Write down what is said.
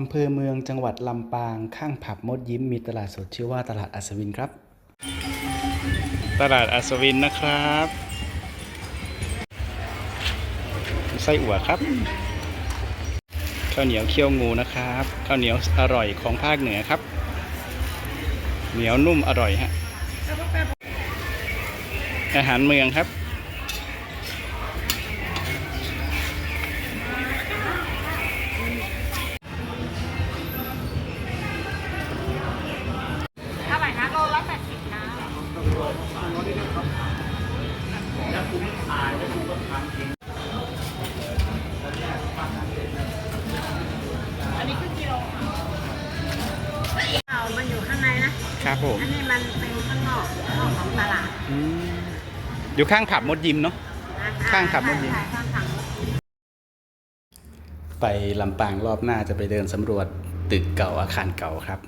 อำเภอเมืองจังหวัดลำปางข้างผับมดยิ้มมีตลาดสดชื่อว่าตลาดอัศวินครับ ตลาดอัศวินนะครับไส้อั่วครับข้าวเหนียวเคี่ยวงูนะครับข้าวเหนียวอร่อยของภาคเหนือครับ เหนียวนุ่มอร่อยฮะอาหารเมืองครับาไหร่นะโลละแปดสิบนะอันนี้คือกิโลเอามันอยู่ข้างในนะ ครับผม อันนี้มันเป็นข้างนอกนอกของตลาดอืมอยู่ข้างผับมดยิมเนาะ ข้างขับรถยิงใช่ข้างขับรถไปลำปางรอบหน้าจะไปเดินสำรวจตึกเก่าอาคารเก่าครับ